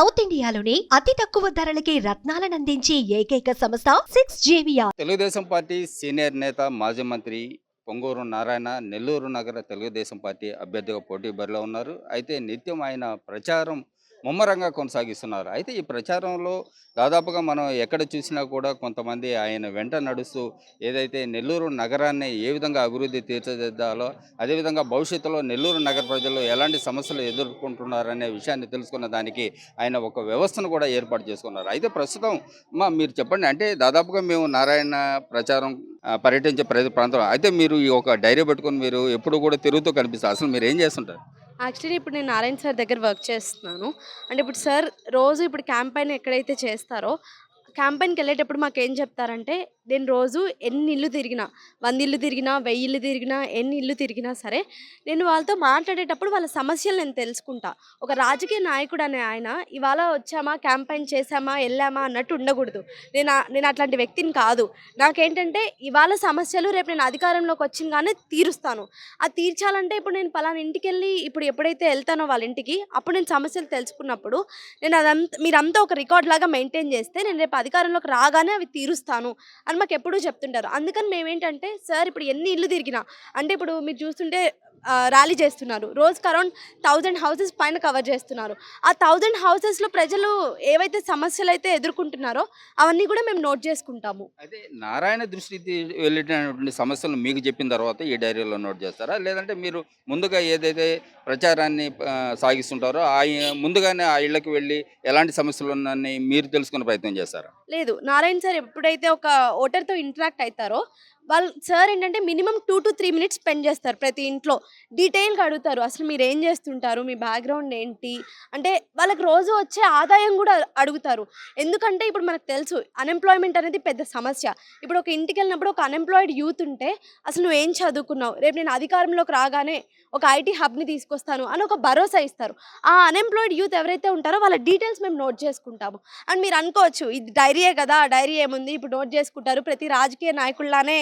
South ఇండియాలోని అతి తక్కువ ధరలకి రత్నాలనందించే ఏకైక సంస్థ సిక్స్ జేవియా తెలుగుదేశం పార్టీ సీనియర్ నేత మాజీ మంత్రి పొంగూరు నారాయణ నెల్లూరు నగర తెలుగుదేశం పార్టీ అభ్యర్థిగా పోటీ బరిలో ఉన్నారు. అయితే నిత్యం ఆయన ప్రచారం ముమ్మరంగా కొనసాగిస్తున్నారు. అయితే ఈ ప్రచారంలో దాదాపుగా మనం ఎక్కడ చూసినా కూడా కొంతమంది ఆయన వెంట నడుస్తూ ఏదైతే నెల్లూరు నగరాన్ని ఏ విధంగా అభివృద్ధి తీర్చిదిద్దాలో అదేవిధంగా భవిష్యత్తులో నెల్లూరు నగర ప్రజలు ఎలాంటి సమస్యలు ఎదుర్కొంటున్నారనే విషయాన్ని తెలుసుకున్న దానికి ఆయన ఒక వ్యవస్థను కూడా ఏర్పాటు చేసుకున్నారు. అయితే ప్రస్తుతం మా మీరు చెప్పండి అంటే దాదాపుగా మేము నారాయణ ప్రచారం పర్యటించే ప్రతి ప్రాంతం అయితే మీరు ఈ ఒక డైరీ పెట్టుకుని మీరు ఎప్పుడు కూడా తిరుగుతూ కనిపిస్తారు అసలు మీరు ఏం చేస్తుంటారు? యాక్చువల్లీ ఇప్పుడు నేను నారాయణ సార్ దగ్గర వర్క్ చేస్తున్నాను. అంటే ఇప్పుడు సార్ రోజు ఇప్పుడు క్యాంపైన్ ఎక్కడైతే చేస్తారో క్యాంపైన్కి వెళ్ళేటప్పుడు మాకు ఏం చెప్తారంటే నేను రోజు ఎన్ని ఇల్లు తిరిగినా వంద ఇల్లు తిరిగినా వెయ్యి ఇల్లు తిరిగినా ఎన్ని ఇల్లు తిరిగినా సరే నేను వాళ్ళతో మాట్లాడేటప్పుడు వాళ్ళ సమస్యలు నేను తెలుసుకుంటా. ఒక రాజకీయ నాయకుడు అనే ఆయన ఇవాళ వచ్చామా? క్యాంపైన్ చేసామా వెళ్ళామా? అన్నట్టు ఉండకూడదు. నేను నేను అట్లాంటి వ్యక్తిని కాదు. నాకేంటంటే ఇవాళ సమస్యలు రేపు నేను అధికారంలోకి వచ్చినగానే తీరుస్తాను. అది తీర్చాలంటే ఇప్పుడు నేను పలానా ఇంటికి వెళ్ళి ఇప్పుడు ఎప్పుడైతే వెళ్తానో వాళ్ళ ఇంటికి అప్పుడు నేను సమస్యలు తెలుసుకున్నప్పుడు నేను అదంతా మీరంతా ఒక రికార్డ్ లాగా మెయింటైన్ చేస్తే నేను రేపు అధికారంలోకి రాగానే అవి తీరుస్తాను. అని మాకు ఎప్పుడూ చెప్తుంటారు. అందుకని మేమేంటంటే సార్ ఇప్పుడు ఎన్ని ఇల్లు తిరిగినా అంటే ఇప్పుడు మీరు చూస్తుంటే ర్యాలీ చేస్తున్నారు. రోజుకి అరౌండ్ థౌజండ్ హౌసెస్ పైన కవర్ చేస్తున్నారు. ఆ థౌజండ్ హౌసెస్లో ప్రజలు ఏవైతే సమస్యలు అయితే ఎదుర్కొంటున్నారో అవన్నీ కూడా మేము నోట్ చేసుకుంటాము. అయితే నారాయణ దృష్టికి వెళ్ళినటువంటి సమస్యలు మీకు చెప్పిన తర్వాత ఈ డైరీలో నోట్ చేస్తారా? లేదంటే మీరు ముందుగా ఏదైతే ప్రచారాన్ని సాగిస్తుంటారో ఆ ముందుగానే ఆ ఇళ్ళకి వెళ్ళి ఎలాంటి సమస్యలు ఉన్నాయని మీరు తెలుసుకునే ప్రయత్నం చేస్తారా? లేదు. నారాయణ సార్ ఎప్పుడైతే ఒక ఓటర్తో ఇంటరాక్ట్ అవుతారో వాళ్ళు సార్ ఏంటంటే minimum two to three minutes spend చేస్తారు ప్రతి ఇంట్లో. డీటెయిల్గా అడుగుతారు అసలు మీరు ఏం చేస్తుంటారు? మీ బ్యాక్గ్రౌండ్ ఏంటి? అంటే వాళ్ళకి రోజు వచ్చే ఆదాయం కూడా అడుగుతారు. ఎందుకంటే ఇప్పుడు మనకు తెలుసు అన్ఎంప్లాయ్మెంట్ అనేది పెద్ద సమస్య. ఇప్పుడు ఒక ఇంటికి వెళ్ళినప్పుడు ఒక అన్ఎంప్లాయిడ్ యూత్ ఉంటే అసలు నువ్వు ఏం చదువుకున్నావు? రేపు నేను అధికారంలోకి రాగానే ఒక ఐటీ హబ్ని తీసుకొస్తాను అని ఒక భరోసా ఇస్తారు. ఆ అన్ఎంప్లాయిడ్ యూత్ ఎవరైతే ఉంటారో వాళ్ళ డీటెయిల్స్ మేము నోట్ చేసుకుంటాము. అండ్ మీరు అనుకోవచ్చు ఇది డైరీయే కదా డైరీ ఏముంది? ఇప్పుడు నోట్ చేసుకుంటారు ప్రతి రాజకీయ నాయకుల్లానే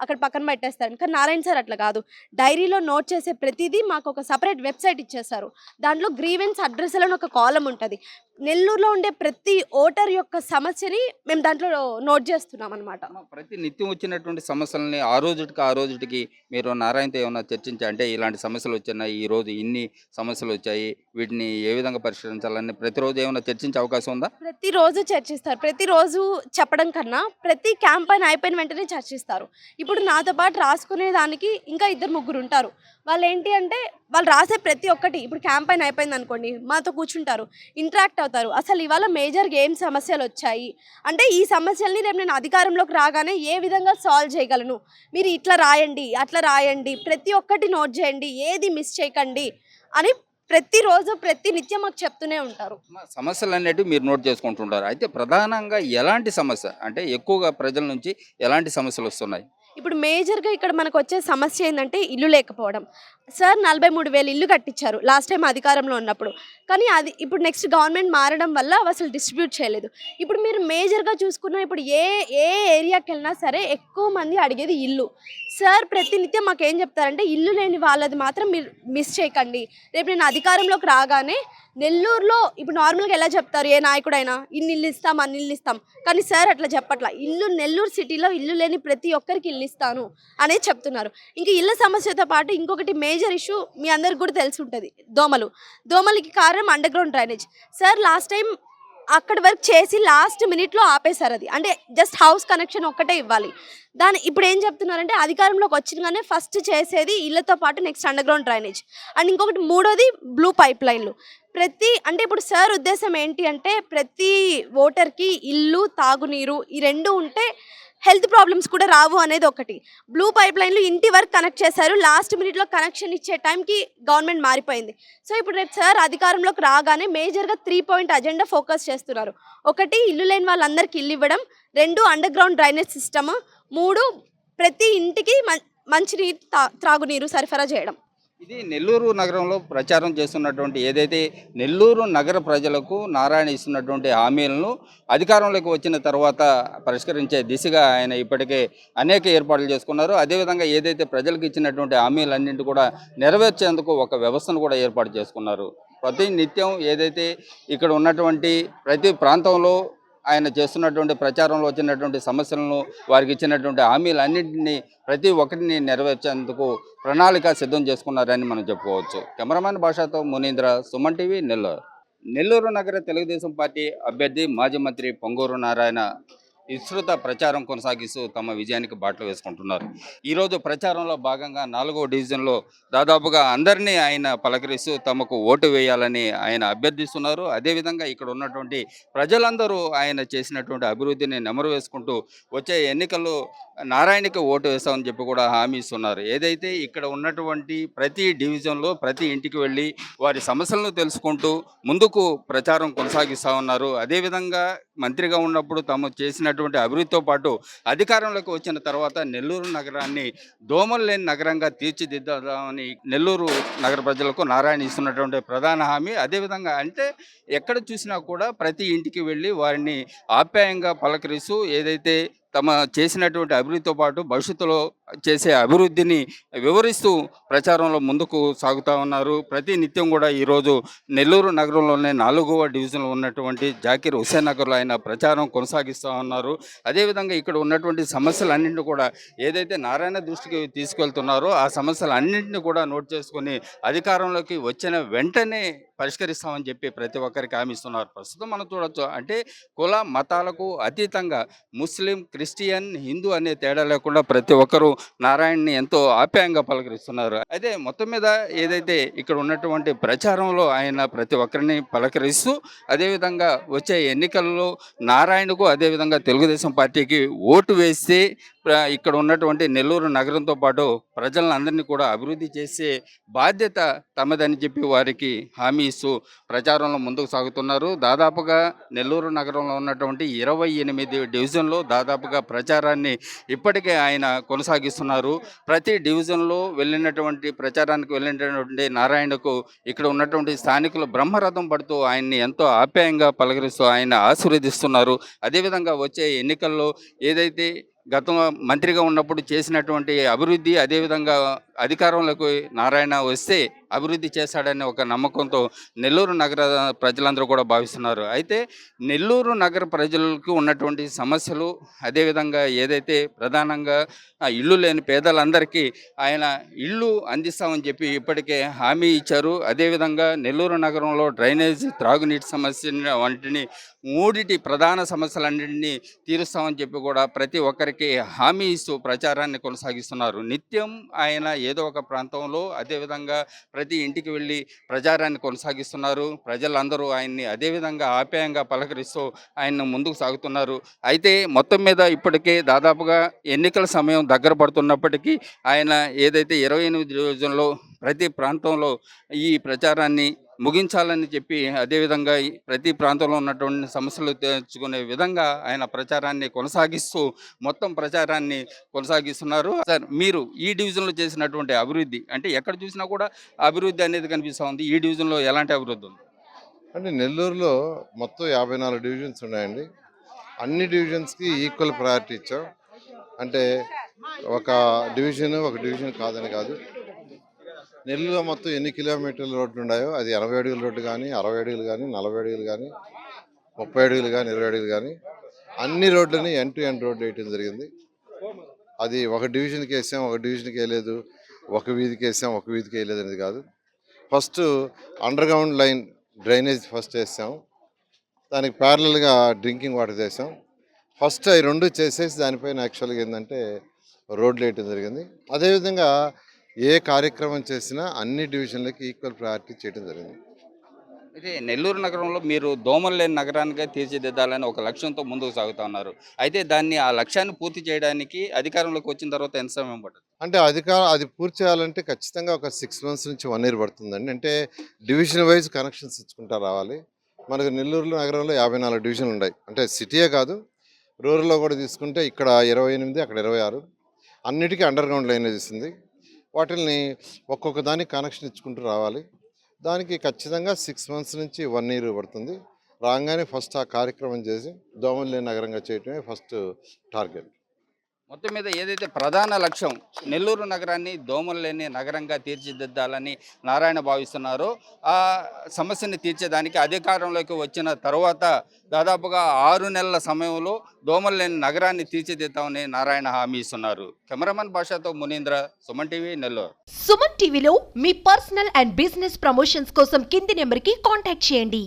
అక్కడ పక్కన పెట్టేస్తారు. కానీ నారాయణ సార్ అట్లా కాదు. డైరీలో నోట్ చేసే ప్రతిదీ మాకు ఒక సపరేట్ వెబ్సైట్ ఇచ్చేస్తారు దాంట్లో గ్రీవెన్స్ అడ్రస్ అని ఒక కాలం ఉంటుంది. నెల్లూరులో ఉండే ప్రతి ఓటర్ యొక్క సమస్యని మేము దాంట్లో నోట్ చేస్తున్నాం అనమాట ప్రతి నిత్యం వచ్చినటువంటి సమస్యలని ఆ రోజుకి ఆ రోజుకి మీరు నారాయణతో ఏమైనా చర్చించి? అంటే ఇలాంటి సమస్యలు వచ్చినాయి ఈ రోజు ఇన్ని సమస్యలు వచ్చాయి వీటిని ఏ విధంగా పరిష్కరించాలని ప్రతిరోజు ఏమైనా చర్చించే అవకాశం ఉందా? ప్రతిరోజు చర్చిస్తారు. ప్రతిరోజు చెప్పడం కన్నా ప్రతి క్యాంపైన్ అయిపోయిన వెంటనే చర్చిస్తారు. ఇప్పుడు నాతో పాటు రాసుకునే దానికి ఇంకా ఇద్దరు ముగ్గురు ఉంటారు. వాళ్ళు ఏంటి అంటే వాళ్ళు రాసే ప్రతి ఒక్కటి ఇప్పుడు క్యాంపెయిన్ అయిపోయింది అనుకోండి మాతో కూర్చుంటారు ఇంటరాక్ట్ అవుతారు. అసలు ఇవాళ మేజర్గా ఏం సమస్యలు వచ్చాయి. అంటే ఈ సమస్యల్ని రేపు నేను అధికారంలోకి రాగానే ఏ విధంగా సాల్వ్ చేయగలను? మీరు ఇట్లా రాయండి అట్లా రాయండి ప్రతి ఒక్కటి నోట్ చేయండి ఏది మిస్ చేయకండి అని ప్రతిరోజు ప్రతి నిత్యం మాకు చెప్తూనే ఉంటారు. సమస్యలు అనేటివి మీరు నోట్ చేసుకుంటుంటారు. అయితే ప్రధానంగా ఎలాంటి సమస్య? అంటే ఎక్కువగా ప్రజల నుంచి ఎలాంటి సమస్యలు వస్తున్నాయి? ఇప్పుడు మేజర్గా ఇక్కడ మనకు వచ్చే సమస్య ఏంటంటే ఇల్లు లేకపోవడం. సార్ నలభై మూడు వేలు ఇల్లు కట్టించారు లాస్ట్ టైం అధికారంలో ఉన్నప్పుడు. కానీ అది ఇప్పుడు నెక్స్ట్ గవర్నమెంట్ మారడం వల్ల అవి అసలు డిస్ట్రిబ్యూట్ చేయలేదు. ఇప్పుడు మీరు మేజర్గా చూసుకున్న ఇప్పుడు ఏ ఏ ఏరియాకి వెళ్ళినా సరే ఎక్కువ మంది అడిగేది ఇల్లు. సార్ ప్రతినిత్యం మాకు ఏం చెప్తారంటే ఇల్లు లేని వాళ్ళది మాత్రం మీరు మిస్ చేయకండి. రేపు నేను అధికారంలోకి రాగానే నెల్లూరులో ఇప్పుడు నార్మల్గా ఎలా చెప్తారు? ఏ నాయకుడైనా ఇన్ని ఇల్లు ఇస్తాం అన్ని ఇల్లు ఇస్తాం. కానీ సార్ అట్లా చెప్పట్లా. ఇల్లు నెల్లూరు సిటీలో ఇల్లు లేని ప్రతి ఒక్కరికి ఇల్లు ఇస్తాను అనేది చెప్తున్నారు. ఇంకా ఇళ్ళ సమస్యతో పాటు ఇంకొకటి మేజర్ ఇష్యూ మీ అందరికి కూడా తెలిసి ఉంటుంది. దోమలు. దోమలకి కారణం underground drainage. Sir last time అక్కడి వరకు చేసి లాస్ట్ మినిట్లో ఆపేశారు అది. అంటే జస్ట్ హౌస్ కనెక్షన్ ఒక్కటే ఇవ్వాలి. దాని ఇప్పుడు ఏం చెప్తున్నారంటే అధికారంలోకి వచ్చినగానే ఫస్ట్ చేసేది ఇళ్ళతో పాటు next underground drainage and ఇంకొకటి మూడోది బ్లూ పైప్ లైన్లు ప్రతి అంటే ఇప్పుడు సార్ ఉద్దేశం ఏంటి అంటే ప్రతి ఓటర్కి ఇల్లు తాగునీరు ఈ రెండు ఉంటే హెల్త్ ప్రాబ్లమ్స్ కూడా రావు అనేది ఒకటి. బ్లూ పైప్ లైన్లు ఇంటి వరకు కనెక్ట్ చేశారు. లాస్ట్ మినిట్లో కనెక్షన్ ఇచ్చే టైంకి గవర్నమెంట్ మారిపోయింది. సో ఇప్పుడు రేపు సార్ అధికారంలోకి రాగానే మేజర్గా త్రీ పాయింట్ అజెండా ఫోకస్ చేస్తున్నారు. ఒకటి ఇల్లు లేని వాళ్ళందరికీ ఇల్లు ఇవ్వడం. రెండు అండర్ గ్రౌండ్ డ్రైనేజ్ సిస్టమ్. మూడు ప్రతి ఇంటికి మం మంచినీరు తా త్రాగునీరు సరఫరా చేయడం. ఇది నెల్లూరు నగరంలో ప్రచారం చేస్తున్నటువంటి ఏదైతే నెల్లూరు నగర ప్రజలకు నారాయణ ఇస్తున్నటువంటి హామీలను అధికారంలోకి వచ్చిన తర్వాత పరిష్కరించే దిశగా ఆయన ఇప్పటికే అనేక ఏర్పాట్లు చేసుకున్నారు. అదేవిధంగా ఏదైతే ప్రజలకు ఇచ్చినటువంటి హామీలన్నింటి కూడా నెరవేర్చేందుకు ఒక వ్యవస్థను కూడా ఏర్పాటు చేసుకున్నారు. ప్రతి నిత్యం ఏదైతే ఇక్కడ ఉన్నటువంటి ప్రతి ప్రాంతంలో ఆయన చేస్తున్నటువంటి ప్రచారంలో వచ్చినటువంటి సమస్యలను వారికి ఇచ్చినటువంటి హామీలన్నింటినీ ప్రతి ఒక్కటిని నెరవేర్చేందుకు ప్రణాళిక సిద్ధం చేసుకున్నారని మనం చెప్పుకోవచ్చు. కెమెరామ్యాన్ భాషతో మునీంద్ర సుమన్ టీవీ నెల్లూరు. నెల్లూరు నగర తెలుగుదేశం పార్టీ అభ్యర్థి మాజీ మంత్రి పొంగూరు నారాయణ. విస్తృత ప్రచారం కొనసాగిస్తూ తమ విజయానికి బాటలు వేసుకుంటున్నారు. ఈరోజు ప్రచారంలో భాగంగా నాలుగో డివిజన్లో దాదాపుగా అందరినీ ఆయన పలకరిస్తూ తమకు ఓటు వేయాలని ఆయన అభ్యర్థిస్తున్నారు. అదేవిధంగా ఇక్కడ ఉన్నటువంటి ప్రజలందరూ ఆయన చేసినటువంటి అభివృద్ధిని నెమరు వేసుకుంటూ వచ్చే ఎన్నికల్లో నారాయణకి ఓటు వేస్తామని చెప్పి కూడా హామీ ఇస్తున్నారు. ఏదైతే ఇక్కడ ఉన్నటువంటి ప్రతి డివిజన్లో ప్రతి ఇంటికి వెళ్ళి వారి సమస్యలను తెలుసుకుంటూ ముందుకు ప్రచారం కొనసాగిస్తూ ఉన్నారు. అదేవిధంగా మంత్రిగా ఉన్నప్పుడు తాము చేసినటువంటి అభివృద్ధితో పాటు అధికారంలోకి వచ్చిన తర్వాత నెల్లూరు నగరాన్ని దోమలు లేని నగరంగా తీర్చిదిద్దామని నెల్లూరు నగర ప్రజలకు నారాయణ ఇస్తున్నటువంటి ప్రధాన హామీ. అదేవిధంగా అంటే ఎక్కడ చూసినా కూడా ప్రతి ఇంటికి వెళ్ళి వారిని ఆప్యాయంగా పలకరిస్తూ ఏదైతే తమ చేసినటువంటి అభివృద్ధితో పాటు భవిష్యత్తులో చేసే అభివృద్ధిని వివరిస్తూ ప్రచారంలో ముందుకు సాగుతూ ఉన్నారు. ప్రతి నిత్యం కూడా ఈరోజు నెల్లూరు నగరంలోనే నాలుగవ డివిజన్లో ఉన్నటువంటి జాకీర్ హుసేన్ నగర్లో ఆయన ప్రచారం కొనసాగిస్తూ ఉన్నారు. అదేవిధంగా ఇక్కడ ఉన్నటువంటి సమస్యలన్నింటినీ కూడా ఏదైతే నారాయణ దృష్టికి తీసుకెళ్తున్నారో ఆ సమస్యలన్నింటినీ కూడా నోట్ చేసుకొని అధికారంలోకి వచ్చిన వెంటనే పరిష్కరిస్తామని చెప్పి ప్రతి ఒక్కరికి ఆమిస్తున్నారు ప్రస్తుతం మనం చూడొచ్చు అంటే కుల మతాలకు అతీతంగా ముస్లిం క్రిస్టియన్ హిందూ అనే తేడా లేకుండా ప్రతి ఒక్కరూ నారాయణని ఎంతో ఆప్యాయంగా పలకరిస్తున్నారు. అయితే మొత్తం మీద ఏదైతే ఇక్కడ ఉన్నటువంటి ప్రచారంలో ఆయన ప్రతి ఒక్కరిని పలకరిస్తూ అదేవిధంగా వచ్చే ఎన్నికల్లో నారాయణకు అదేవిధంగా తెలుగుదేశం పార్టీకి ఓటు వేస్తే ఇక్కడ ఉన్నటువంటి నెల్లూరు నగరంతో పాటు ప్రజలందరినీ కూడా అభివృద్ధి చేసే బాధ్యత తమదని చెప్పి వారికి హామీ ఇస్తూ ప్రచారంలో ముందుకు సాగుతున్నారు. దాదాపుగా నెల్లూరు నగరంలో ఉన్నటువంటి ఇరవై ఎనిమిది డివిజన్లో దాదాపుగా ప్రచారాన్ని ఇప్పటికే ఆయన కొనసాగి కొనసాగిస్తున్నారు ప్రతి డివిజన్లో వెళ్ళినటువంటి ప్రచారానికి వెళ్ళినటువంటి నారాయణకు ఇక్కడ ఉన్నటువంటి స్థానికులు బ్రహ్మరథం పడుతూ ఆయన్ని ఎంతో ఆప్యాయంగా పలకరిస్తూ ఆయన ఆశీర్వదిస్తున్నారు. అదేవిధంగా వచ్చే ఎన్నికల్లో ఏదైతే గతం మంత్రిగా ఉన్నప్పుడు చేసినటువంటి అభివృద్ధి అదేవిధంగా అధికారంలోకి నారాయణ వస్తే అభివృద్ధి చేశాడనే ఒక నమ్మకంతో నెల్లూరు నగర ప్రజలందరూ కూడా భావిస్తున్నారు. అయితే నెల్లూరు నగర ప్రజలకు ఉన్నటువంటి సమస్యలు అదేవిధంగా ఏదైతే ప్రధానంగా ఇల్లు లేని పేదలందరికీ ఆయన ఇల్లు అందిస్తామని చెప్పి ఇప్పటికే హామీ ఇచ్చారు. అదేవిధంగా నెల్లూరు నగరంలో డ్రైనేజ్ త్రాగునీటి సమస్య వంటిని మూడిటి ప్రధాన సమస్యలన్నింటినీ తీరుస్తామని చెప్పి కూడా ప్రతి ఒక్కరికి హామీ ఇస్తూ ప్రచారాన్ని కొనసాగిస్తున్నారు. నిత్యం ఆయన ఏదో ఒక ప్రాంతంలో అదేవిధంగా ప్రతి ఇంటికి వెళ్ళి ప్రచారాన్ని కొనసాగిస్తున్నారు. ప్రజలందరూ ఆయన్ని అదేవిధంగా ఆప్యాయంగా పలకరిస్తూ ఆయన ముందుకు సాగుతున్నారు. అయితే మొత్తం మీద ఇప్పటికే దాదాపుగా ఎన్నికల సమయం దగ్గర పడుతున్నప్పటికీ ఆయన ఏదైతే ఇరవై ఎనిమిది రోజుల్లో ప్రతి ప్రాంతంలో ఈ ప్రచారాన్ని ముగించాలని చెప్పి అదేవిధంగా ప్రతి ప్రాంతంలో ఉన్నటువంటి సమస్యలు తెచ్చుకునే విధంగా ఆయన ప్రచారాన్ని కొనసాగిస్తూ మొత్తం ప్రచారాన్ని కొనసాగిస్తున్నారు. సార్ మీరు ఈ డివిజన్లో చేసినటువంటి అభివృద్ధి అంటే ఎక్కడ చూసినా కూడా అభివృద్ధి అనేది కనిపిస్తూ ఉంది. ఈ డివిజన్లో ఎలాంటి అభివృద్ధి ఉంది? అంటే నెల్లూరులో మొత్తం యాభై నాలుగు డివిజన్స్ ఉన్నాయండి. అన్ని డివిజన్స్కి ఈక్వల్ ప్రయారిటీ ఇచ్చాం. అంటే ఒక డివిజన్ ఒక డివిజన్ కాదని కాదు. నెల్లూరులో మొత్తం ఎన్ని కిలోమీటర్ల రోడ్లు ఉన్నాయో అది ఎనభై అడుగుల రోడ్డు కానీ అరవై అడుగులు కానీ నలభై అడుగులు కానీ ముప్పై అడుగులు కానీ ఇరవై అడుగులు కానీ అన్ని రోడ్లని ఎన్ టు ఎన్ రోడ్డు వేయటం జరిగింది. అది ఒక డివిజన్కి వేసాం ఒక డివిజన్కి వేయలేదు ఒక వీధికి వేసాం ఒక వీధికి వేయలేదు అనేది కాదు. First underground line drainage first వేసాం. దానికి ప్యారలల్గా డ్రింకింగ్ వాటర్ చేసాం ఫస్ట్ అవి రెండు చేసేసి దానిపైన యాక్చువల్గా ఏంటంటే రోడ్లు వేయటం జరిగింది. అదేవిధంగా ఏ కార్యక్రమం చేసినా అన్ని డివిజన్లకి ఈక్వల్ ప్రయారిటీ చేయడం జరిగింది. అయితే నెల్లూరు నగరంలో మీరు దోమలు లేని నగరానిగా తీర్చిదిద్దాలని ఒక లక్ష్యంతో ముందుకు సాగుతా ఉన్నారు. అయితే దాన్ని ఆ లక్ష్యాన్ని పూర్తి చేయడానికి అధికారంలోకి వచ్చిన తర్వాత ఎంత సమయం పడుతుంది? అంటే అధికార అది పూర్తి చేయాలంటే ఖచ్చితంగా ఒక సిక్స్ మంత్స్ నుంచి వన్ ఇయర్ పడుతుందండి. అంటే డివిజన్ వైజ్ కనెక్షన్స్ ఇచ్చుకుంటా రావాలి. మనకు నెల్లూరు నగరంలో యాభై నాలుగు డివిజన్లు ఉన్నాయి. అంటే సిటీయే కాదు రూరల్లో కూడా తీసుకుంటే ఇక్కడ ఇరవై ఎనిమిది అక్కడ ఇరవై ఆరు. అన్నిటికీ అండర్ గ్రౌండ్ లైనేజ్ ఉంది వాటిని ఒక్కొక్క దానికి కనెక్షన్ ఇచ్చుకుంటూ రావాలి. దానికి ఖచ్చితంగా సిక్స్ మంత్స్ నుంచి వన్ ఇయర్ పడుతుంది. రాగానే ఫస్ట్ ఆ కార్యక్రమం చేసి దోమలు లేని నగరంగా చేయటమే ఫస్ట్ టార్గెట్ మొత్తం మీద ఏదైతే ప్రధాన లక్ష్యం నెల్లూరు నగరాన్ని దోమలు లేని నగరంగా తీర్చిదిద్దాలని నారాయణ భావిస్తున్నారో ఆ సమస్యని తీర్చేదానికి అధికారంలోకి వచ్చిన తర్వాత దాదాపుగా ఆరు నెలల సమయంలో దోమలు లేని నగరాన్ని తీర్చిదిద్దామని నారాయణ హామీ ఇస్తున్నారు. కెమెరామన్ భాషతో మునీంద్ర సుమన్ టీవీ నెల్లూరు. సుమన్ టీవీలో మీ పర్సనల్ అండ్ బిజినెస్ ప్రమోషన్స్ కోసం కింది నెంబర్కి కాంటాక్ట్ చేయండి.